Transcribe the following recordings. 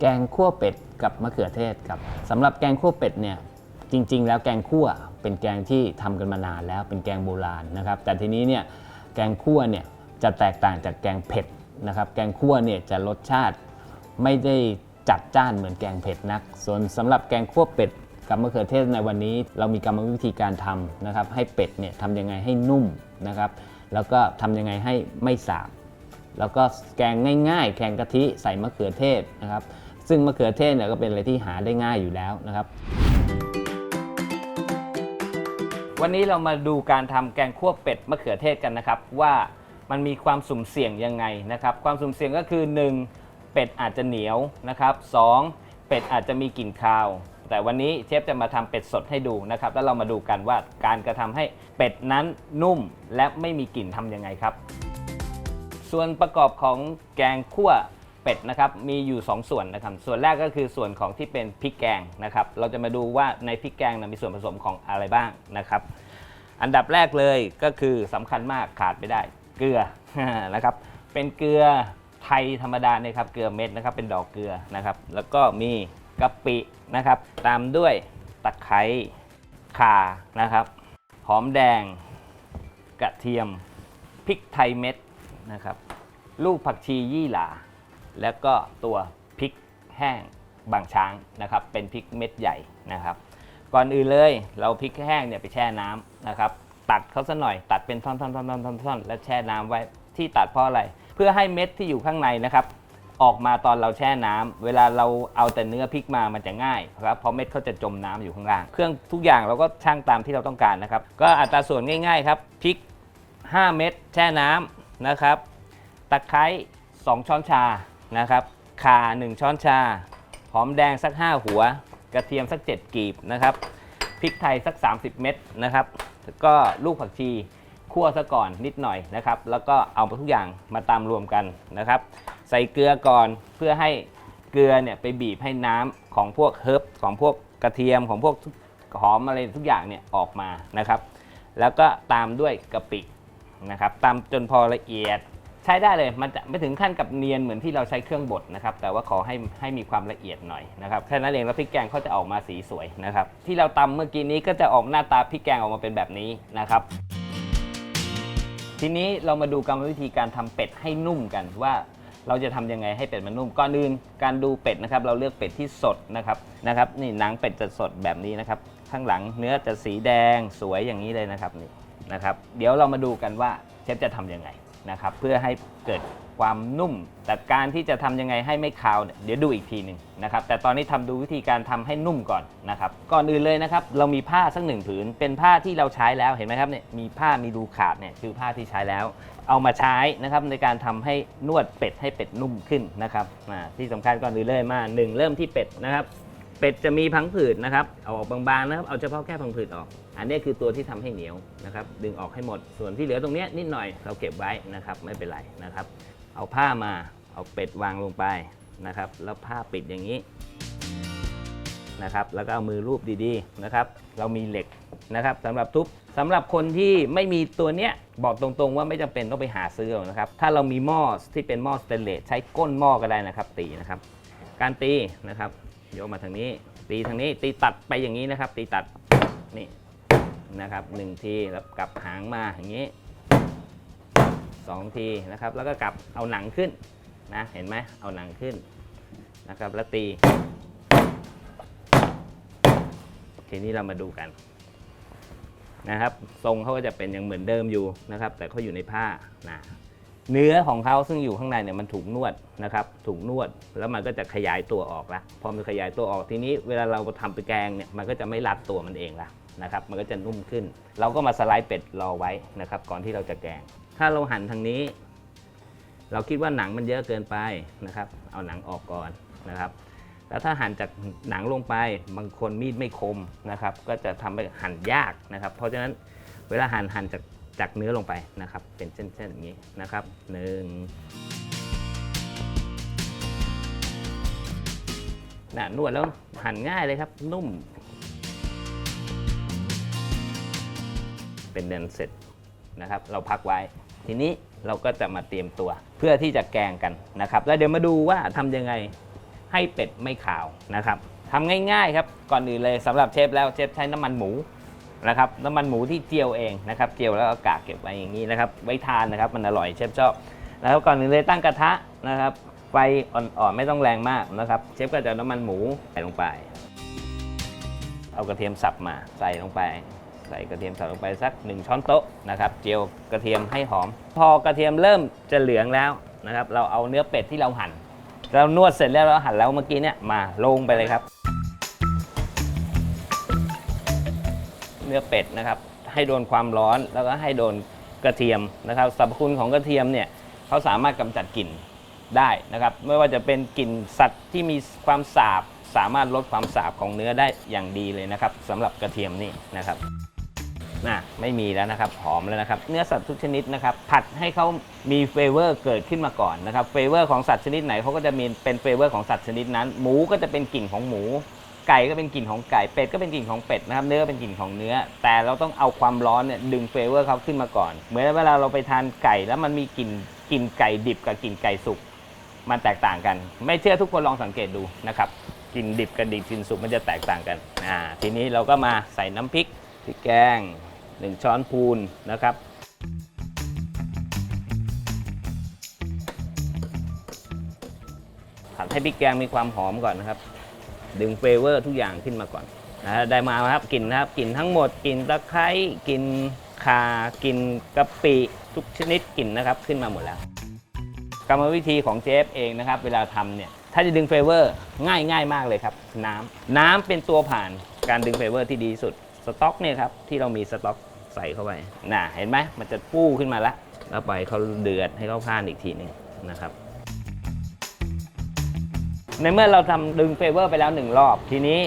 แกงคั่วเป็ดกับมะเขือเทศครับสำหรับแกงคั่วเป็ดเนี่ยจริง ๆ แล้วแกงคั่วเป็นแกงที่ทำกันมานานแล้วเป็นแกงโบราณนะครับ แต่ทีนี้เนี่ยแกงคั่วเนี่ยจะแตกต่างจากแกงเผ็ดนะครับ แกงคั่วเนี่ยจะรสชาติไม่ได้จัดจ้านเหมือนแกงเผ็ดนัก ส่วนสำหรับแกงคั่วเป็ดกับมะเขือเทศในวันนี้ เรามีกรรมวิธีการทำนะครับ ให้เป็ดเนี่ยทำยังไงให้นุ่มนะครับ แล้วก็ทำยังไงให้ไม่สาบแล้วก็แกงง่าย ๆ แกงกะทิใส่มะเขือเทศนะครับ ซึ่งมะเขือเทศเนี่ยก็เป็นอะไรที่หาได้ง่ายอยู่แล้วนะครับ วันนี้เรามาดูการทำแกงคั่วเป็ดมะเขือเทศกันนะครับ ว่ามันมีความสุ่มเสี่ยงยังไงนะครับ ความสุ่มเสี่ยงก็คือ 1. เป็ดอาจจะเหนียวนะครับ 2. เป็ดอาจจะมีกลิ่นคาว แต่วันนี้เชฟจะมาทำเป็ดสดให้ดูนะครับ แล้วเรามาดูกันว่าการกระทำให้เป็ดนั้นนุ่มและไม่มีกลิ่นทำยังไงครับ ส่วนประกอบของแกงคั่ว เป็ดนะครับมีอยู่ 2 ส่วนนะครับส่วนแรกก็คือส่วนของที่เป็นพริกแกงนะครับเราจะมาดูว่าในพริกแกงนะมีส่วนผสมของอะไรบ้างนะครับอันดับแรกเลยก็คือสำคัญมากขาดไม่ได้ เกลือนะครับเป็นเกลือไทยธรรมดาเนี่ยครับเกลือเม็ดนะครับเป็นดอกเกลือนะครับแล้วก็มีกะปินะครับตามด้วยตะไคร้ข่านะครับหอมแดงกระเทียมพริกไทยเม็ดนะครับลูกผักชียี่หร่า แล้วก็ตัวพริกแห้งบางช้างนะครับเป็นพริกเม็ดใหญ่นะครับ ก่อนอื่นเลยเราพริกแห้งเนี่ยไปแช่น้ำนะครับตัดเขาซะหน่อยตัดเป็นท่อนๆๆๆๆๆแล้วแช่น้ำไว้ที่ตัดเพราะอะไร เพื่อให้เม็ดที่อยู่ข้างในนะครับ ออกมาตอนเราแช่น้ำเวลาเราเอาแต่เนื้อพริกมามันจะง่ายครับเพราะเม็ดเขาจะจมน้ำอยู่ข้างล่าง เครื่องทุกอย่างเราก็ช่างตามที่เราต้องการนะครับ ก็อัตราส่วนง่าย ๆ ครับพริก 5 เม็ดแช่น้ำนะครับ ตะไคร้2ช้อนชา นะครับข่า 1 ช้อนชา หอมแดงสัก 5 หัว กระเทียมสัก 7 กีบนะครับพริกไทยสัก 30 เม็ดนะครับก็ลูกผักชีคั่วซะก่อนนิดหน่อยนะครับ แล้วก็เอาทุกอย่างมาตามรวมกันนะครับ ใส่เกลือก่อนเพื่อให้เกลือเนี่ยไปบีบให้น้ำของพวกเฮิร์บของพวกกระเทียมของพวกหอมอะไรทุกอย่างเนี่ยออกมานะครับ แล้วก็ตามด้วยกะปินะครับ ตามจนพอละเอียด ช้ได้เลย มันจะไม่ถึงขั้นกับเนียนเหมือนที่เราใช้เครื่องบดนะครับ แต่ว่าขอให้ให้มีความละเอียดหน่อยนะครับแค่นั้นเองแล้วพริกแกงเขาจะออกมาสีสวยนะครับ ที่เราตำเมื่อกี้นี้ก็จะออกหน้าตาพริกแกงออกมาเป็นแบบนี้นะครับทีนี้เรามาดูกรรมวิธีการทำเป็ดให้นุ่มกันว่าเราจะทำยังไงให้เป็ดมันนุ่มก่อนอื่นการดูเป็ดนะครับ เราเลือกเป็ดที่สดนะครับนะครับ นี่หนังเป็ดจะสดแบบนี้นะครับ ข้างหลังเนื้อจะสีแดงสวยอย่างนี้เลยนะครับนี่นะครับ เดี๋ยวเรามาดูกันว่าเชฟจะทำยังไง นะครับเพื่อให้เกิดความนุ่ม แต่การที่จะทำยังไงให้ไม่คาวเดี๋ยวดูอีกทีหนึ่งนะครับแต่ตอนนี้ทำดูวิธีการทำให้นุ่มก่อนนะครับก่อนอื่นเลยนะครับเรามีผ้าสักหนึ่งผืน เป็นผ้าที่เราใช้แล้วเห็นไหมครับเนี่ยมีผ้ามีรูขาดเนี่ยคือผ้าที่ใช้แล้ว เอามาใช้นะครับในการทำให้นวดเป็ดให้เป็ดนุ่มขึ้นนะครับที่สำคัญก่อนอื่นเลยมาหนึ่งเริ่มที่เป็ดนะครับเป็ดจะมีพังผืดนะครับเอาออกบางๆนะครับเอาเฉพาะแค่พังผืดออก อันนี้คือตัวที่ทำให้เหนียวนะครับ ดึงออกให้หมด ส่วนที่เหลือตรงนี้นิดหน่อยเราเก็บไว้นะครับ ไม่เป็นไรนะครับ เอาผ้ามาเอาเป็ดวางลงไปนะครับ แล้วผ้าปิดอย่างนี้นะครับ แล้วก็เอามือรูปดีๆนะครับ เรามีเหล็กนะครับสำหรับทุบสำหรับคนที่ไม่มีตัวเนี้ยบอกตรงๆ ว่าไม่จำเป็นต้องไปหาซื้อนะครับ ถ้าเรามีหม้อที่เป็นหม้อสเตนเลสใช้ก้นหม้อก็ได้นะครับ ตีนะครับ การตีนะครับโยกมาทางนี้ ตีทางนี้ตีตัดไปอย่างนี้นะครับ ตีตัดนี่ นะครับหนึ่งทีแล้วกลับหางมาอย่างนี้สองทีนะครับแล้วก็กลับเอาหนังขึ้นนะเห็นไหมเอาหนังขึ้นนะครับแล้วตีทีนี้เรามาดูกันนะครับ ทรงเขาก็จะเป็นยังเหมือนเดิมอยู่นะครับ แต่เขาอยู่ในผ้านะ เนื้อของเขาซึ่งอยู่ข้างในเนี่ยมันถูกนวดนะครับถูกนวดแล้วมันก็จะขยายตัวออกละพอมันขยายตัวออกทีนี้เวลาเราทำเป็นแกงเนี่ยมันก็จะไม่รัดตัวมันเองละนะครับมันก็จะนุ่มขึ้น เราก็มาสไลด์เป็ดรอไว้นะครับก่อนที่เราจะแกง ถ้าเราหั่นทางนี้ เราคิดว่าหนังมันเยอะเกินไปนะครับ เอาหนังออกก่อนนะครับแล้วถ้าหั่นจากหนังลงไปบางคนมีดไม่คมนะครับ ก็จะทำให้หั่นยากนะครับ เพราะฉะนั้นเวลาหั่นหั่นจาก จากเนื้อลงไปนะครับ เป็นเส้นๆอย่างนี้นะครับหนึ่งน่ะนวดแล้วหั่นง่ายเลยครับ นุ่ม เป็นเดินเสร็จนะครับ เราพักไว้ ทีนี้เราก็จะมาเตรียมตัว เพื่อที่จะแกงกันนะครับ แล้วเดี๋ยวมาดูว่าทำยังไงให้เป็ดไม่ขาวนะครับทำง่ายๆครับ ก่อนอื่นเลยสำหรับเชฟแล้วเชฟใช้น้ำมันหมู นะครับน้ำมันหมูที่เจียวเองนะครับเจียวแล้วเอากากเก็บไว้อย่างนี้นะครับไว้ทานนะครับมันอร่อยเชฟชอบแล้วก่อนอื่นเลยตั้งกระทะนะครับไฟอ่อนๆไม่ต้องแรงมากนะครับเชฟก็จะน้ำมันหมูใส่ลงไป เอากระเทียมสับมาใส่ลงไป ใส่กระเทียมสับลงไปสัก 1 ช้อนโต๊ะนะครับเจียวกระเทียมให้หอม พอกระเทียมเริ่มจะเหลืองแล้วนะครับเราเอาเนื้อเป็ดที่เราหั่น เรานวดเสร็จแล้วเราหั่นแล้วเมื่อกี้เนี่ยมาลงไปเลยครับ เนื้อเป็ดนะครับ ให้โดนความร้อนแล้วก็ให้โดนกระเทียมนะครับสรรพคุณของกระเทียมเนี่ยเขาสามารถกำจัดกลิ่นได้นะครับ ไม่ว่าจะเป็นกลิ่นสัตว์ที่มีความสาบ สามารถลดความสาบของเนื้อได้อย่างดีเลยนะครับสำหรับกระเทียมนี่นะครับน่ะไม่มีแล้วนะครับหอมแล้วนะครับ เนื้อสัตว์ทุกชนิดนะครับ ผัดให้เขามีเฟเวอร์เกิดขึ้นมาก่อนนะครับเฟเวอร์ของสัตว์ชนิดไหนเขาก็จะมีเป็นเฟเวอร์ของสัตว์ชนิดนั้น หมูก็จะเป็นกลิ่นของหมู ไก่ก็เป็นกลิ่นของไก่เป็ดก็เป็นกลิ่นของเป็ดนะครับเนื้อเป็นกลิ่นของเนื้อ แต่เราต้องเอาความร้อนเนี่ยดึงเฟเวอร์เขาขึ้นมาก่อน เหมือนเวลาเราไปทานไก่แล้วมันมีกลิ่นกลิ่นไก่ดิบกับกลิ่นไก่สุกมันแตกต่างกัน ไม่เชื่อทุกคนลองสังเกตดูนะครับกลิ่นดิบกับดิบกลิ่นสุกมันจะแตกต่างกันอ่าทีนี้เราก็มาใส่น้ำพริกพริกแกงหนึ่งช้อนพูนนะครับผัดให้พริกแกงมีความหอมก่อนนะครับ ดึงเฟเวอร์ทุกอย่างขึ้นมาก่อนนะได้มาครับกลิ่นนะครับกลิ่นทั้งหมดกลิ่นตะไคร้กลิ่นข่ากลิ่นกะปิทุกชนิดกลิ่นนะครับขึ้นมาหมดแล้ว กรรมวิธีของเจฟเองนะครับ เวลาทำเนี่ยถ้าจะดึงเฟเวอร์ง่ายง่ายมากเลยครับ น้ำน้ำเป็นตัวผ่านการดึงเฟเวอร์ที่ดีสุดสต๊อกเนี่ยครับที่เรามีสต๊อกใส่เข้าไปน่ะเห็นไหมมันจะปู้ขึ้นมาแล้วแล้วไปเขาเดือดให้เขาผ่านอีกทีหนึ่งนะครับ ในเมื่อเราทำดึงเฟเวอร์ไปแล้วหนึ่งรอบ ทีนี้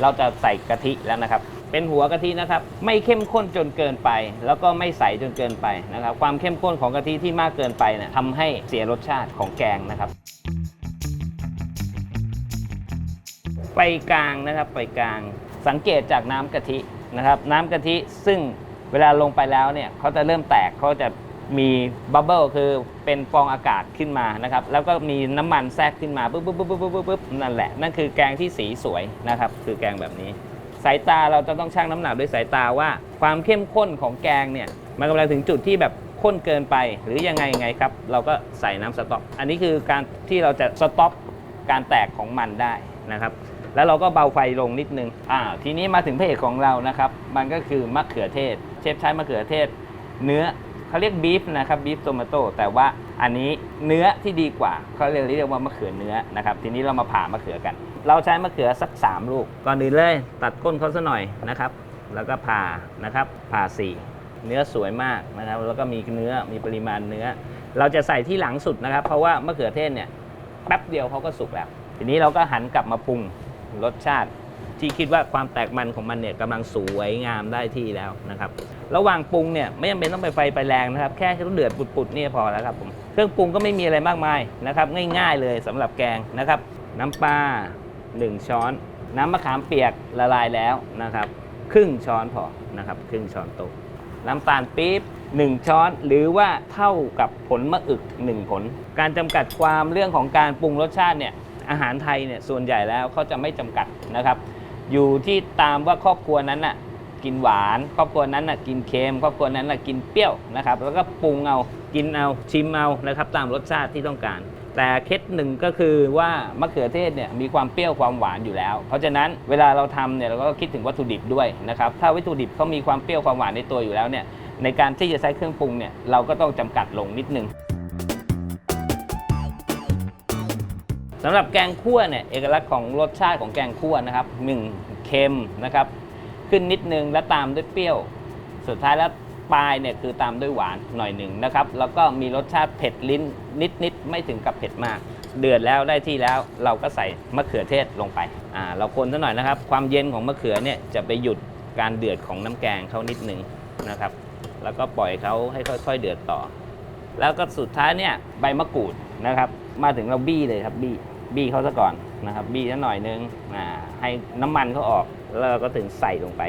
เราจะใส่กะทิแล้วนะครับ เป็นหัวกะทินะครับ ไม่เข้มข้นจนเกินไป แล้วก็ไม่ใสจนเกินไปนะครับ ความเข้มข้นของกะทิที่มากเกินไปเนี่ยทำให้เสียรสชาติของแกงนะครับไฟกลางนะครับไฟกลาง สังเกตจากน้ำกะทินะครับ น้ำกะทิซึ่งเวลาลงไปแล้วเนี่ยเขาจะเริ่มแตกเขาจะ มีบับเบิลคือเป็นฟองอากาศขึ้นมานะครับ แล้วก็มีน้ำมันแทรกขึ้นมาปุ๊บปุ๊บปุ๊บปุ๊บปุ๊บปุ๊บนั่นแหละ นั่นคือแกงที่สีสวยนะครับ คือแกงแบบนี้ สายตาเราจะต้องชั่งน้ำหนักด้วยสายตาว่า ความเข้มข้นของแกงเนี่ย มันกำลังถึงจุดที่แบบข้นเกินไป หรือยังไงยังไงครับ เราก็ใส่น้ำสต๊อก อันนี้คือการที่เราจะสต๊อปการแตกของมันได้นะครับ แล้วเราก็เบาไฟลงนิดนึง อ่า ทีนี้มาถึงพระเอกของเรานะครับ มันก็คือมะเขือเทศ เชฟใช้มะเขือเทศ เนื้อ เขาเรียกบีฟนะครับบีฟโตมาโตแต่ว่าอันนี้เนื้อที่ดีกว่าเขาเรียกเรียกว่ามะเขือเนื้อนะครับทีนี้เรามาผ่ามะเขือกัน เราใช้มะเขือสัก 3 ลูก ก่อนอื่นเลยตัดก้นเขาซะหน่อยนะครับ แล้วก็ผ่านะครับผ่าสี่เนื้อสวยมากนะครับ แล้วก็มีเนื้อมีปริมาณเนื้อ เราจะใส่ที่หลังสุดนะครับ เพราะว่ามะเขือเทศเนี่ยแป๊บเดียวเขาก็สุกแล้ว ทีนี้เราก็หันกลับมาปรุงรสชาติ ที่คิดว่าความแตกมันของมันเนี่ยกำลังสวยงามได้ที่แล้วนะครับ ระหว่างปรุงเนี่ยไม่จำเป็นต้องไปไฟไปแรงนะครับ แค่เดือดปุดๆเนี่ยพอแล้วครับผมเครื่องปรุงก็ไม่มีอะไรมากมายนะครับ ง่ายๆเลยสำหรับแกงนะครับ น้ำปลา1 ช้อน น้ำมะขามเปียกละลายแล้วนะครับ ครึ่งช้อนพอนะครับ ครึ่งช้อนโต๊ะน้ำตาลปี๊บ1 ช้อนหรือว่าเท่ากับผลมะอึก 1 ผล การจำกัดความเรื่องของการปรุงรสชาติเนี่ย อาหารไทยเนี่ยส่วนใหญ่แล้วเขาจะไม่จำกัดนะครับ อยู่ที่ตามว่าครอบครัวนั้นน่ะกินหวาน ครอบครัวนั้นน่ะกินเค็มครอบครัวนั้นน่ะกินเปรี้ยวนะครับ แล้วก็ปรุงเอากินเอาชิมเอานะครับ ตามรสชาติที่ต้องการ แต่เคล็ดหนึ่งก็คือว่ามะเขือเทศเนี่ยมีความเปรี้ยวความหวานอยู่แล้ว เพราะฉะนั้นเวลาเราทำเนี่ยเราก็คิดถึงวัตถุดิบด้วยนะครับถ้าวัตถุดิบเขามีความเปรี้ยวความหวานในตัวอยู่แล้วเนี่ยในการที่จะใช้เครื่องปรุงเนี่ยเราก็ต้องจำกัดลงนิดนึง สำหรับแกงคั่วเนี่ยเอกลักษณ์ของรสชาติของแกงคั่วนะครับหนึ่งเค็มนะครับขึ้นนิดนึงแล้วตามด้วยเปรี้ยว สุดท้ายแล้วปลายเนี่ยคือตามด้วยหวานหน่อยหนึ่งนะครับแล้วก็มีรสชาติเผ็ดลิ้นนิดๆไม่ถึงกับเผ็ดมาก เดือดแล้วได้ที่แล้วเราก็ใส่มะเขือเทศลงไปอ่าเราคนซะหน่อยนะครับ ความเย็นของมะเขือเนี่ยจะไปหยุดการเดือดของน้ำแกงเขานิดนึงนะครับ แล้วก็ปล่อยเขาให้ค่อย ๆ เดือดต่อ แล้วก็สุดท้ายเนี่ยใบมะกรูดนะครับ มาถึงเราบี้เลยครับบี้ บี้เขาซะก่อนนะครับบี้ซะหน่อยนึงให้น้ำมันเขาออกแล้วเราก็ถึงใส่ลงไป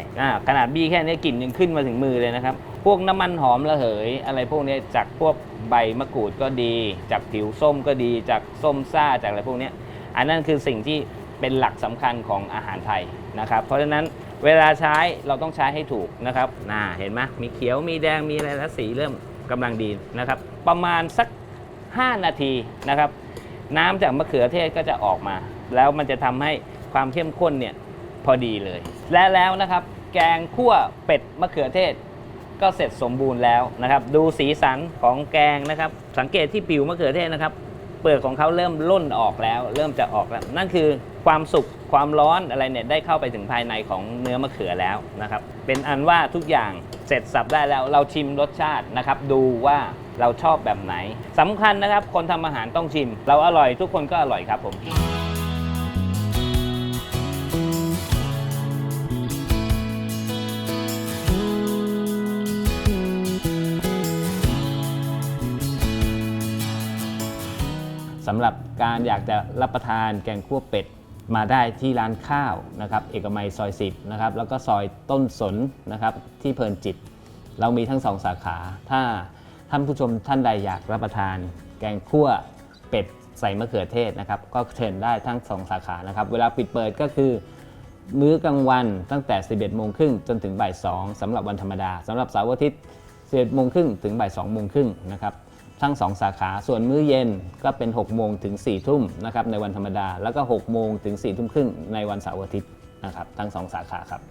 ขนาดบี้แค่นี้กลิ่นยังขึ้นมาถึงมือเลยนะครับ พวกน้ำมันหอมระเหย อะไรพวกนี้จากพวกใบมะกรูดก็ดี จากผิวส้มก็ดี จากส้มซ่าจากอะไรพวกนี้อันนั้นคือสิ่งที่เป็นหลักสำคัญของอาหารไทยนะครับ เพราะฉะนั้นเวลาใช้เราต้องใช้ให้ถูกนะครับน่าเห็นไหมมีเขียวมีแดงมีอะไรแล้วสีเริ่มกำลังดีนะครับ ประมาณสัก 5 นาทีนะครับ น้ำจากมะเขือเทศก็จะออกมา แล้วมันจะทำให้ความเข้มข้นเนี่ยพอดีเลย และแล้วนะครับ แกงคั่วเป็ดมะเขือเทศ ก็เสร็จสมบูรณ์แล้วนะครับ ดูสีสันของแกงนะครับ สังเกตที่ผิวมะเขือเทศนะครับ เปลือกของเขาเริ่มล่นออกแล้ว เริ่มจะออกแล้ว นั่นคือความสุกความร้อนอะไรเนี่ยได้เข้าไปถึงภายในของเนื้อมะเขือแล้วนะครับ เป็นอันว่าทุกอย่าง เสร็จสับได้แล้วเราชิมรสชาตินะครับ ดูว่าเราชอบแบบไหนสำคัญนะครับ คนทำอาหารต้องชิม เราอร่อยทุกคนก็อร่อยครับผมสำหรับการอยากจะรับประทานแกงคั่วเป็ด มาได้ที่ร้านข้าวนะครับเอกมัยซอย 10นะครับแล้วก็ซอยต้นสนนะครับที่เพลินจิต เรามีทั้งสองสาขา ถ้าท่านผู้ชมท่านใดอยากรับประทาน แกงคั่วเป็ดใส่มะเขือเทศนะครับก็เชิญได้ทั้งสองสาขานะครับเวลาปิดเปิดก็คือ มื้อกลางวันตั้งแต่ 11โมงครึ่งจนถึงบ่าย2สำหรับวันธรรมดาสำหรับเสาร์อาทิตย์11โมงครึ่งถึงบ่าย2โมงครึ่งนะครับ ทั้ง 2 สาขา ส่วนมื้อเย็นก็เป็น 6 โมงถึง 4 ทุ่มนะครับในวันธรรมดา แล้วก็ 6 โมงถึง 4 ทุ่มครึ่งในวันเสาร์อาทิตย์นะครับทั้ง 2 สาขาครับ